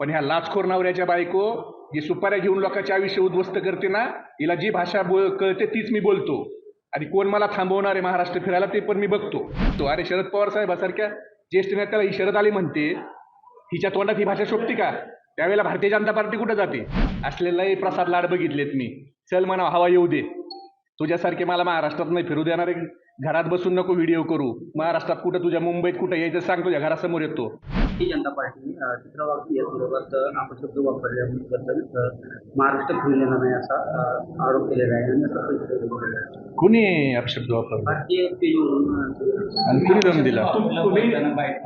पण ह्या लाचखोर नवऱ्याच्या बायको जी सुपाऱ्या घेऊन लोकांचे आयुष्य उद्ध्वस्त करते ना हिला जी भाषा बोल कळते तीच मी बोलतो. आणि कोण मला थांबवणार आहे महाराष्ट्र फिरायला ते पण मी बघतो. तो अरे शरद पवार साहेबासारख्या ज्येष्ठ नेत्याला ही शरद आली म्हणते हिच्या तोंडात ही भाषा शोभते का? त्यावेळेला भारतीय जनता पार्टी कुठं जाते? असलेलाही प्रसाद लाड बघितलेत मी. चल म्हणा हवा येऊ दे. तुझ्यासारखे मला महाराष्ट्रात नाही फिरू देणार. घरात बसून नको व्हिडिओ करू. महाराष्ट्रात कुठं तुझ्या मुंबईत कुठं यायचं सांग तुझ्या घरासमोर येतो. भारतीय जनता पार्टी अ, चित्रवाग यासंदर्भात अ, अपशब्द वापरल्याबद्दल महाराष्ट्र येणार नाही असा आरोप केलेला आहे आणि असं. कुणी अपशब्द वापरला? भारतीय आणि कुणी दम दिला?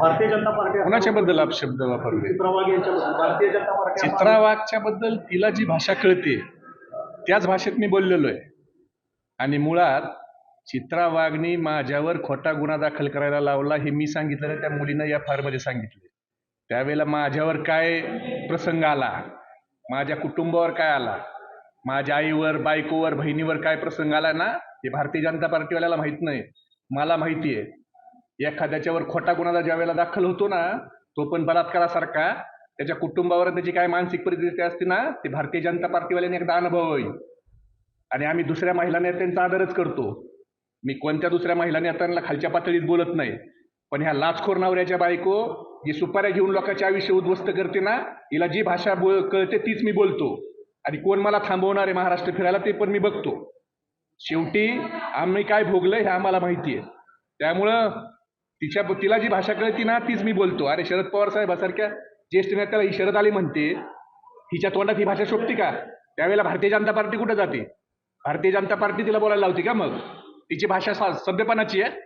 भारतीय जनता पार्टी कोणाच्या बद्दल अपशब्द वापरले? चित्रवाग यांच्याबद्दल भारतीय जनता पार्टी चित्रा वाघच्या बद्दल तिला जी भाषा कळते त्याच भाषेत मी बोललेलो आहे. आणि मुळात चित्रा वाघनी माझ्यावर खोटा गुन्हा दाखल करायला लावला हे मी सांगितलेलं त्या मुलीनं या फारमध्ये सांगितले त्यावेळेला माझ्यावर काय प्रसंग आला? माझ्या कुटुंबावर काय आला? माझ्या आईवर बायकोवर बहिणीवर काय प्रसंग आला ना? हे भारतीय जनता पार्टीवाल्याला माहीत नाही. मला माहिती आहे. एखाद्याच्यावर खोटा गुन्हा ज्या वेळेला दाखल होतो ना तो पण बलात्कारासारखा. त्याच्या कुटुंबावर त्याची काय मानसिक परिस्थिती असते ना ते भारतीय जनता पार्टीवाल्याने एकदा अनुभव होईल आणि आम्ही दुसऱ्या महिला नेत्यांचा आदरच करतो. मी कोणत्या दुसऱ्या महिला नेत्यांना खालच्या पातळीत बोलत नाही. पण ह्या लाचखोर नवऱ्याच्या बायको जी सुपाऱ्या घेऊन लोकांचे आयुष्य उद्ध्वस्त करते ना हिला जी भाषा बोल कळते तीच मी बोलतो. आणि कोण मला थांबवणार आहे महाराष्ट्र फिरायला ते पण मी बघतो. शेवटी आम्ही काय भोगलं हे आम्हाला माहिती आहे. त्यामुळं तिच्या तिला जी भाषा कळती ना तीच मी बोलतो. अरे शरद पवार साहेबासारख्या ज्येष्ठ नेत्याला ही शरद आली म्हणते हिच्या तोंडात ही भाषा शोभते का? त्यावेळेला भारतीय जनता पार्टी कुठं जाते? भारतीय जनता पार्टी तिला बोलायला लावते का मग? तिची भाषा सा- सभ्यपणाची आहे?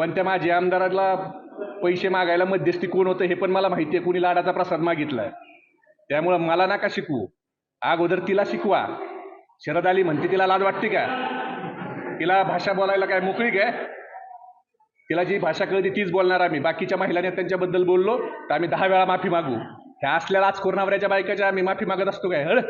पण त्या माझ्या आमदाराला पैसे मागायला मध्यस्थी कोण होतं हे पण मला माहिती आहे. कुणी लाडाचा प्रसाद मागितलाय. त्यामुळं मला नका शिकवू. अगोदर तिला शिकवा. शरद आली म्हणते तिला लाज वाटते का? तिला भाषा बोलायला काय मोकळी काय तिला जी भाषा कळते तीच बोलणार आम्ही. बाकीच्या महिला नेत्यांच्याबद्दल बोललो तर आम्ही दहा वेळा माफी मागू. ह्या असल्या आज कोरोनावऱ्याच्या बायकाच्या आम्ही माफी मागत असतो काय? हळ.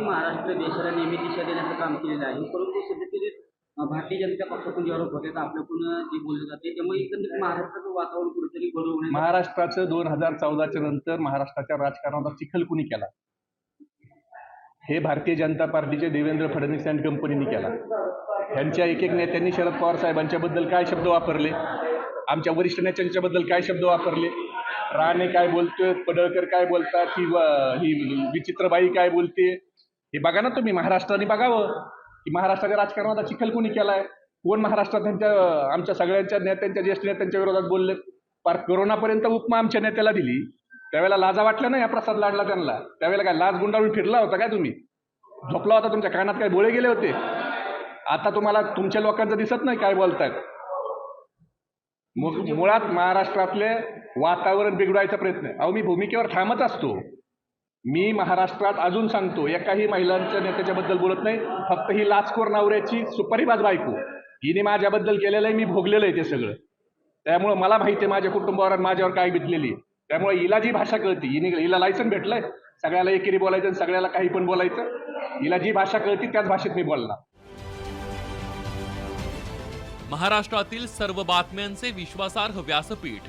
महाराष्ट्र देशाला नेहमी दिशा देण्याचं काम केलेलं आहे. परंतु सध्या भारतीय जनता पक्षातून जे आरोप होते आपल्याकडून जे बोलले जाते त्यामुळे एकंदरीत महाराष्ट्राचं वातावरण कुठेतरी बरोबर महाराष्ट्राचं दोन हजार चौदाच्या नंतर महाराष्ट्राच्या राजकारणाचा चिखल कुणी केला? हे भारतीय जनता पार्टीचे देवेंद्र फडणवीस अँड कंपनीने केला. त्यांच्या एक एक नेत्यांनी शरद पवार साहेबांच्याबद्दल काय शब्द वापरले? आमच्या वरिष्ठ नेत्यांच्याबद्दल काय शब्द वापरले? राणे काय बोलतोय पडळकर काय बोलतात ही विचित्रबाई काय बोलते? हे बघा ना तुम्ही महाराष्ट्राने बघावं. की महाराष्ट्राच्या राजकारणाचा चिखल कोणी केलाय? कोण महाराष्ट्रात त्यांच्या आमच्या सगळ्यांच्या नेत्यांच्या ज्येष्ठ नेत्यांच्या विरोधात बोलले? पार करोनापर्यंत उपमा आमच्या नेत्याला दिली. त्यावेळेला लाजा वाटल्या ना या प्रसाद लाडला त्यांना. त्यावेळेला काय लाज गुंडाळून फिरला होता काय तुम्ही? झोपला होता तुमच्या कानात काय बोळे गेले होते? आता तुम्हाला तुमच्या लोकांचं दिसत नाही काय बोलतायत? मुळात महाराष्ट्रातले वातावरण बिघडवायचा प्रयत्न अहो मी भूमिकेवर थांबत असतो. मी महाराष्ट्रात अजून सांगतो एकाही महिलांच्या नेत्याच्याबद्दल बोलत नाही फक्त ही लाचखोर नवऱ्याची सुपारीबाज बायको. हिने माझ्याबद्दल केलेलं आहे मी भोगलेलं आहे ते सगळं. त्यामुळं मला माहिती आहे माझ्या कुटुंबावर माझ्यावर काय बितलेली त्यामुळे हिला जी भाषा कळते हिने हिला लायसन भेटलंय सगळ्याला एकेरी बोलायचं आणि सगळ्याला काही पण बोलायचं. हिला जी भाषा कळती त्याच भाषेत मी बोलला महाराष्ट्रातील सर्व बातम्यांचे विश्वासार्ह व्यासपीठ.